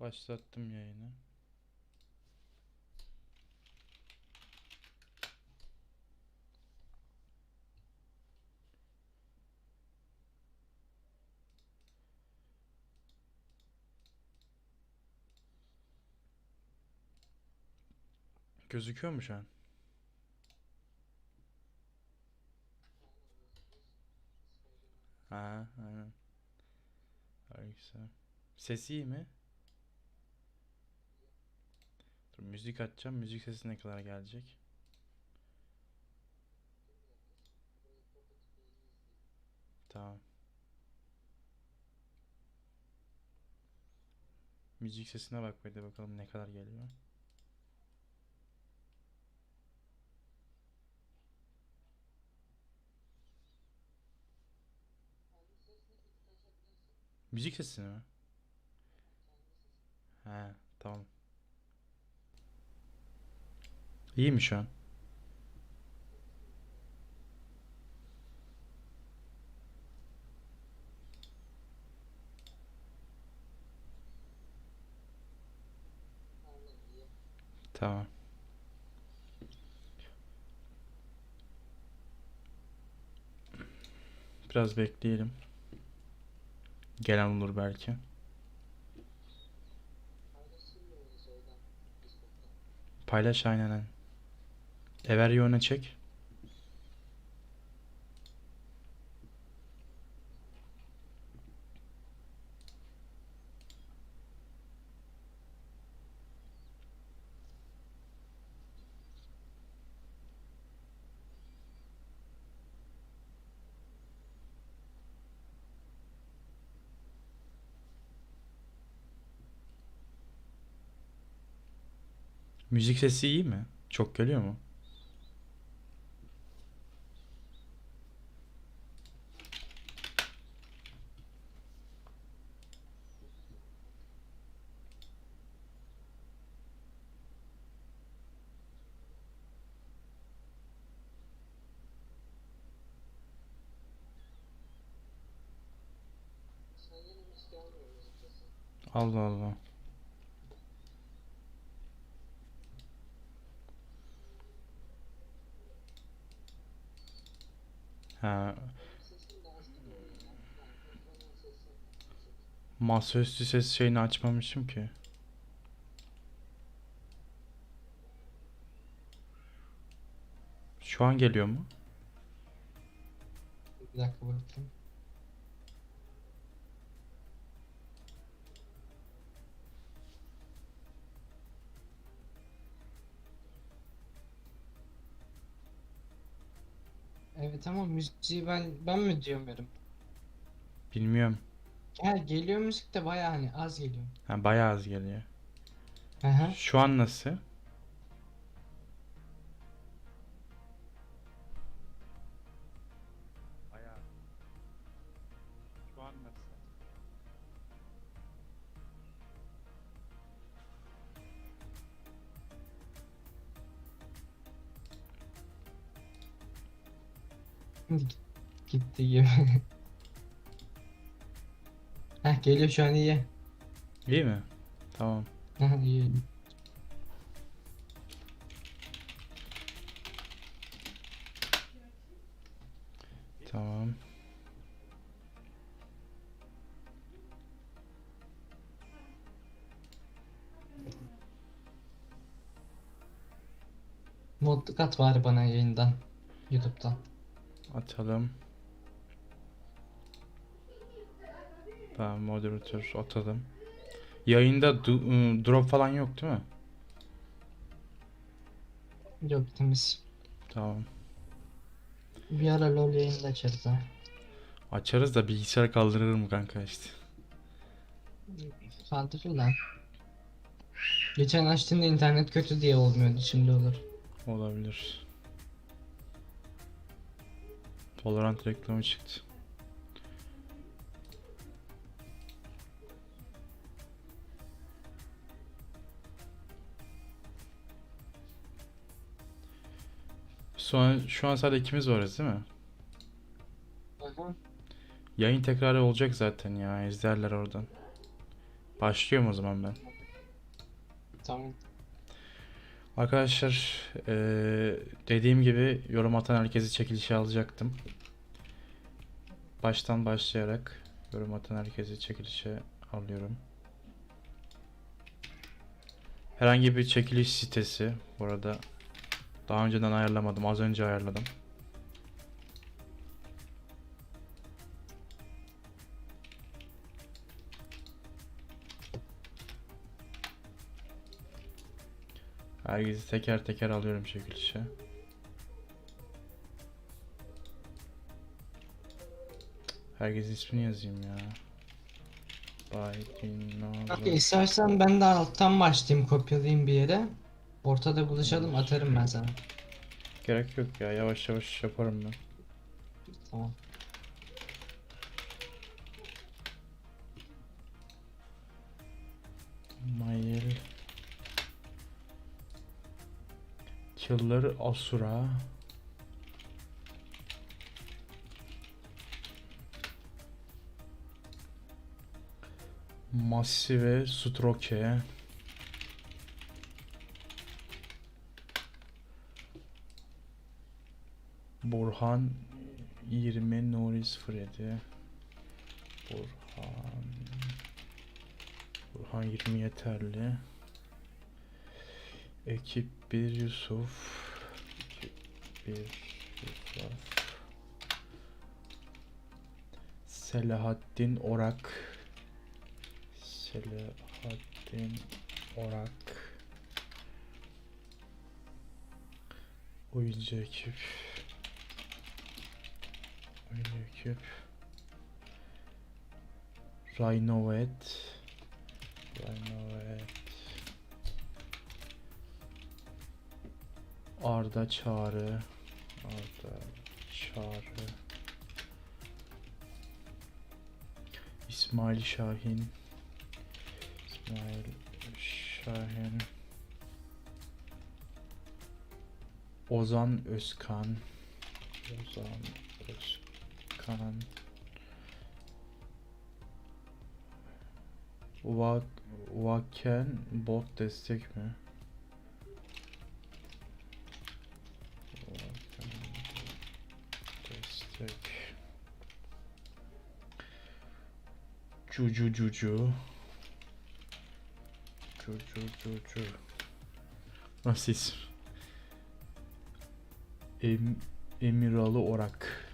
Başlattım yayını. Gözüküyor mu şu an? Ha, aynen. Aleykümselam. Ses iyi mi? Dur müzik açacağım. Müzik sesi ne kadar gelecek? Tamam. Müzik sesine bak bir de bakalım ne kadar geliyor. Müzik sesini mi? He, tamam. İyi mi şu an? Tamam. Biraz bekleyelim. Gelen olur belki. Paylaş aynen. Aynen. Everyone'a çek. Müzik sesi iyi mi? Çok geliyor mu? Ha, masaüstü ses şeyini açmamışım ki. Şu an geliyor mu? Bir dakika bakayım. Evet ama müziği ben ben mi duyamıyorum? Bilmiyorum. Ya geliyor müzik de baya hani az geliyor. Ha, bayağı az geliyor. Hı. Şu an nasıl? Gitti gibi. Heh geliyor şu an iyi. İyi mi? Tamam. İyi. Tamam. Modluk at bari bana yayından. YouTube'dan. Atalım. Tamam moderatör atalım. Yayında du- ı, drop falan yok değil mi? Yok temiz. Tamam. Bir ara LoL yayında açarız ha. Açarız da bilgisayar kaldırır mı kanka işte. Kaldırır lan. Geçen açtığımda internet kötü diye olmuyordu şimdi olur. Olabilir. Valorant reklamı çıktı. Şu şu an sadece ikimiz varız değil mi? Hı hı. Yayın tekrarı olacak zaten ya. izlerler oradan. Başlıyorum o zaman ben. Tamam. Arkadaşlar eee, dediğim gibi yorum atan herkesi çekilişe alacaktım. Baştan başlayarak yorum atan herkesi çekilişe alıyorum. Herhangi bir çekiliş sitesi bu arada daha önceden ayarlamadım az önce ayarladım. Herkesi teker teker alıyorum çekilişe. Herkes ismini yazayım ya. Kanka istersen ben de alttan başlayayım kopyalayayım bir yere. Ortada buluşalım atarım ben sana. Gerek yok ya yavaş yavaş yaparım ben. Tamam. Mayel Killer Asura Massive Stroke Burhan 20 Norris Freddy Burhan Burhan 20 yeterli. Ekip 1 Yusuf. Ekip 1 Yusuf. Selahattin Orak. Selahattin Orak. Oyuncu ekip. Oyuncu ekip. Rhinovet. Rhinovet. Arda Çağrı. Arda Çağrı. İsmail Şahin. İsmail Şahin. Ozan Özkan. Ozan Özkan. Vak Vaken bot destek mi? Destek. Cucu cucu. Cucu cucu. Nasıl isim? Em, Emiralı Orak.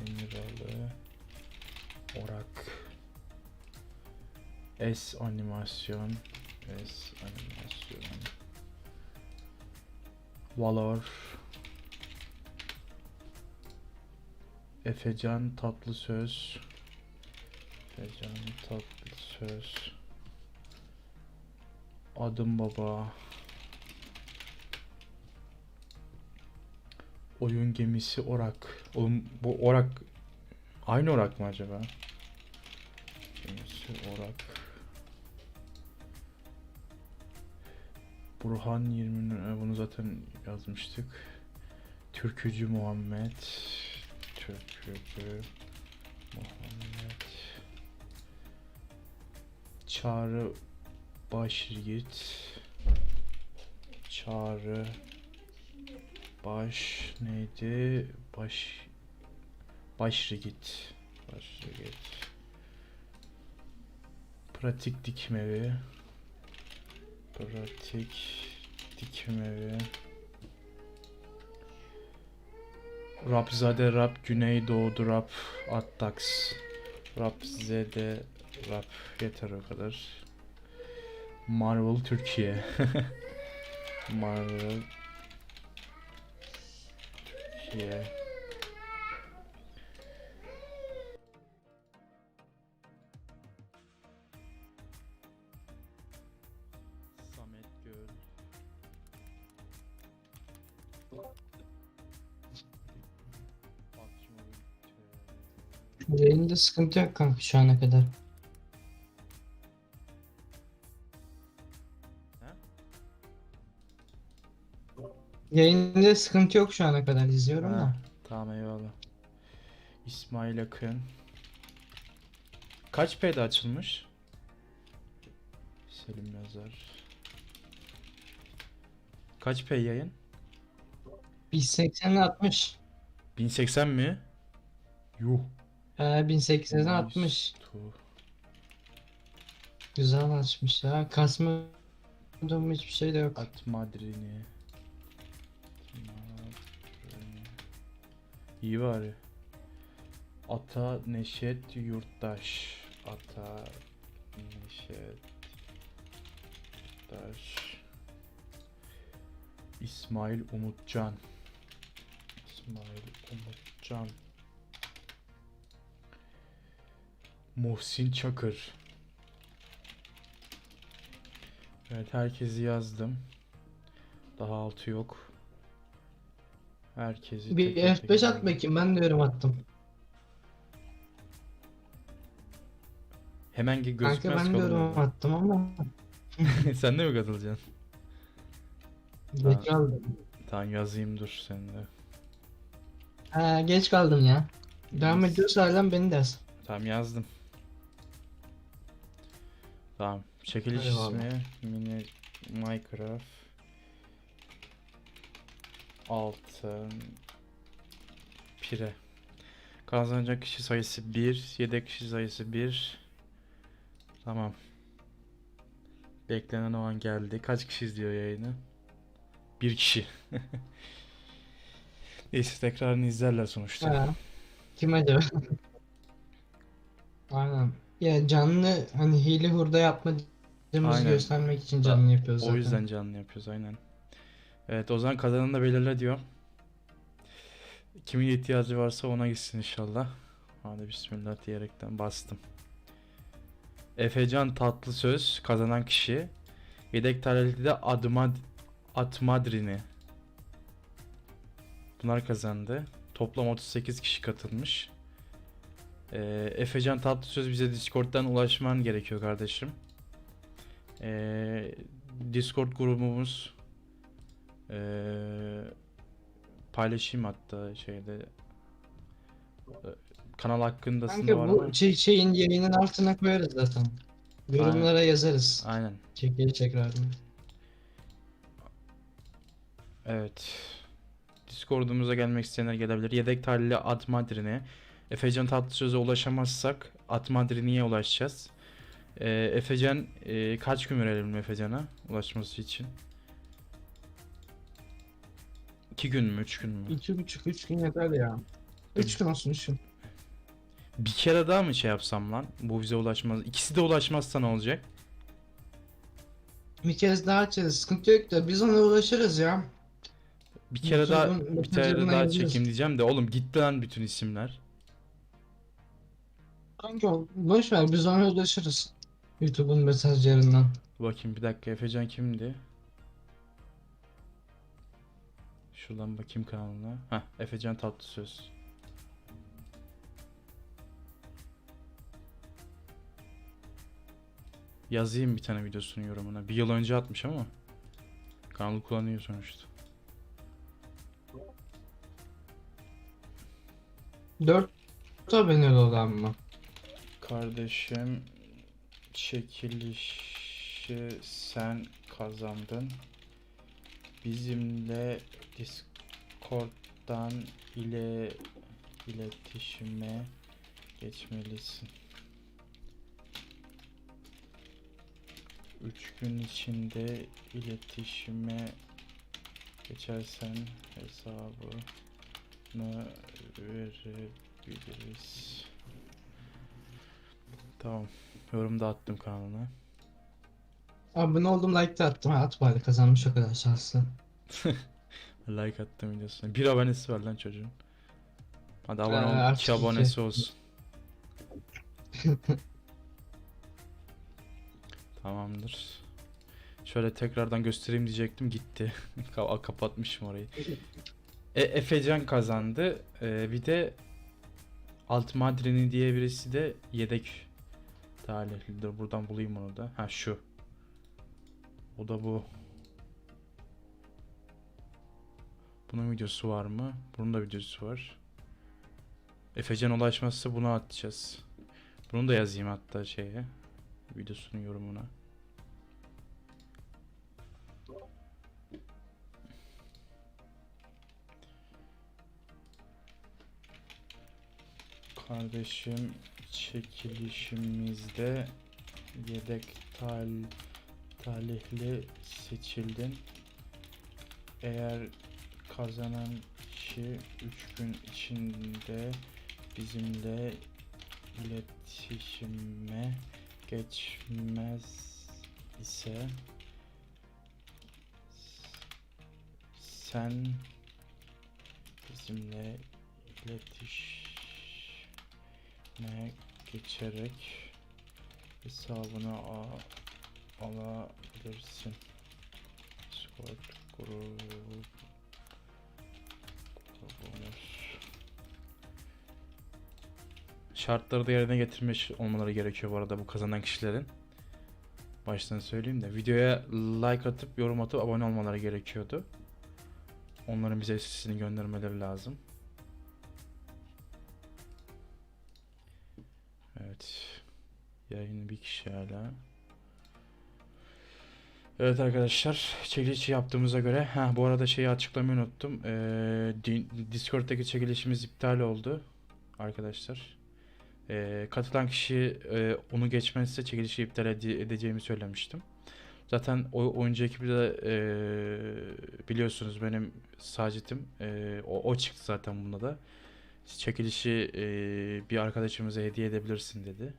Emiralı Orak. S animasyon S animasyon Valor Efecan tatlı söz Efecan tatlı söz Adım baba Oyun gemisi Orak. Oğlum bu Orak Aynı Orak mı acaba? Gemisi Orak. Burhan 20 e, bunu zaten yazmıştık. Türkücü Muhammed. Türkücü Muhammed. Çağrı Başyiğit Çağrı Baş neydi? Baş Başrigit Başrigit Pratik dikmevi Pratik dikim evi. Rapzade Rap Güneydoğu Rap Attax. Rapzade Rap yeter o kadar. Marvel Türkiye. Marvel Türkiye. Samet Göl. Yayında sıkıntı yok kanka şu ana kadar. Yayında sıkıntı yok şu ana kadar izliyorum da. Tamam eyvallah. İsmail Akın. Kaç P'de açılmış? Selim yazar. Kaç P yayın? 1080'e 60. 1080 mi? Yuh. He 1080'e Nice. 60. Tuh. Güzel açmış ya. Kasma hiçbir şey de yok. At. Madrini. İyi bari. Ata Neşet Yurttaş. Ata Neşet Yurttaş. İsmail Umutcan. İsmail Umutcan. Muhsin Çakır. Evet herkesi yazdım. Daha altı yok. Herkesi Bir teker F5 teker at bakayım ben de yorum attım. Hemen ki Kanka gözükmez ben de yorum attım ama Sen de mi katılacaksın? geç kaldım. Tamam yazayım dur sen de. Geç kaldım ya. Devam Yes. ediyorsa hala beni de yaz. Tamam yazdım. Tamam. Çekiliş Eyvallah. ismi mini Minecraft altın pire. Kazanacak kişi sayısı 1, yedek kişi sayısı 1. Tamam. Beklenen o an geldi. Kaç kişi izliyor yayını? Bir kişi. Neyse tekrarını izlerler sonuçta. He. Kim acaba? Aynen. Ya canlı hani hile hurda yapmadığımızı Aynen. göstermek için canlı yapıyoruz zaten. O yüzden canlı yapıyoruz aynen. Evet o zaman kazananı da belirle diyor. Kimin ihtiyacı varsa ona gitsin inşallah. Hadi bismillah diyerekten bastım. Efecan tatlı söz kazanan kişi. Yedek talihli de Admad Atmadrini. Bunlar kazandı. Toplam 38 kişi katılmış. Ee, Efecan tatlı söz bize Discord'dan ulaşman gerekiyor kardeşim. Ee, Discord grubumuz ee, paylaşayım hatta şeyde Ee, kanal hakkındasında Kanka var bu ama şey, şeyin yayının altına koyarız zaten. Yorumlara yazarız. aynen Çekili tekrar. evet Discord'umuza gelmek isteyenler gelebilir. Yedek talihli Atmadrin'e Efecan Tatlısöz'e ulaşamazsak Atmadrin'e ulaşacağız. Ee, Efecan e, kaç gün verelim Efecan'a ulaşması için? 2 gün mü 3 gün mü? İki buçuk, üç gün yeter ya. Üç gün olsun üç gün. Bir kere daha mı şey yapsam lan? Bu bize ulaşmaz. İkisi de ulaşmazsa ne olacak? Bir kez daha açarız. Sıkıntı yok da biz ona ulaşırız ya. Bir kere daha YouTube'un bir mesajlarına daha yazıyoruz. çekeyim diyeceğim de oğlum gitti lan bütün isimler. Kanka boş ver biz ona ulaşırız. YouTube'un mesajlarından. Bakayım bir dakika Efecan kimdi? Şuradan bakayım kanalına. Heh Efecan Tatlısöz. Yazayım bir tane videosunun yorumuna. Bir yıl önce atmış ama. Kanalı kullanıyor sonuçta. Dört aboneli olan mı? Kardeşim çekilişi sen kazandın. Bizimle Discord'dan ile iletişime geçmelisin. 3 gün içinde iletişime geçersen hesabını verebiliriz. Tamam. Yorum da attım kanalına. Abone oldum like de attım. At bari kazanmış o kadar şanslı. Like attım videosuna. Bir abonesi var lan çocuğun. Hadi abone Ee, ol. iki iki. abonesi olsun. Tamamdır. Şöyle tekrardan göstereyim diyecektim gitti. Ka- Kapatmışım orayı. E, Efecan kazandı. E, bir de Alt Madrini diye birisi de yedek talihlidir. Buradan bulayım onu da. Ha şu. O da bu. Bunun videosu var mı? Bunun da videosu var. Efecan ulaşmazsa bunu atacağız. Bunu da yazayım hatta şeye. Videosunun yorumuna. Kardeşim çekilişimizde yedek tal talihli seçildin. Eğer kazanan kişi 3 gün içinde bizimle iletişime geçmez ise sen bizimle iletişime geçerek hesabını a- alabilirsin. Discord grup grubumuz. Şartları da yerine getirmiş olmaları gerekiyor bu arada bu kazanan kişilerin. Baştan söyleyeyim de videoya like atıp yorum atıp abone olmaları gerekiyordu. Onların bize sesini göndermeleri lazım. Evet. Yayın bir kişi hala. Evet arkadaşlar, çekilişi yaptığımıza göre, ha bu arada şeyi açıklamayı unuttum. Ee, Di- Discord'daki çekilişimiz iptal oldu arkadaşlar. Ee, katılan kişi e, onu geçmezse çekilişi iptal ede- edeceğimi söylemiştim. Zaten o oyuncu ekibi de e, biliyorsunuz benim Sacit'im. E, o, o çıktı zaten bunda da. Çekilişi e, bir arkadaşımıza hediye edebilirsin dedi.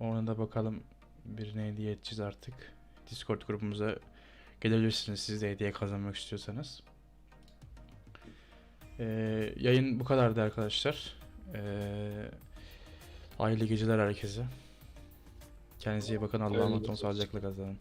Ona da bakalım birine hediye edeceğiz artık. Discord grubumuza gelebilirsiniz siz de hediye kazanmak istiyorsanız. E, yayın bu kadardı arkadaşlar. E, hayırlı geceler herkese. Kendinize iyi bakın. Allah'a emanet olun. Sağlıcakla kazanın.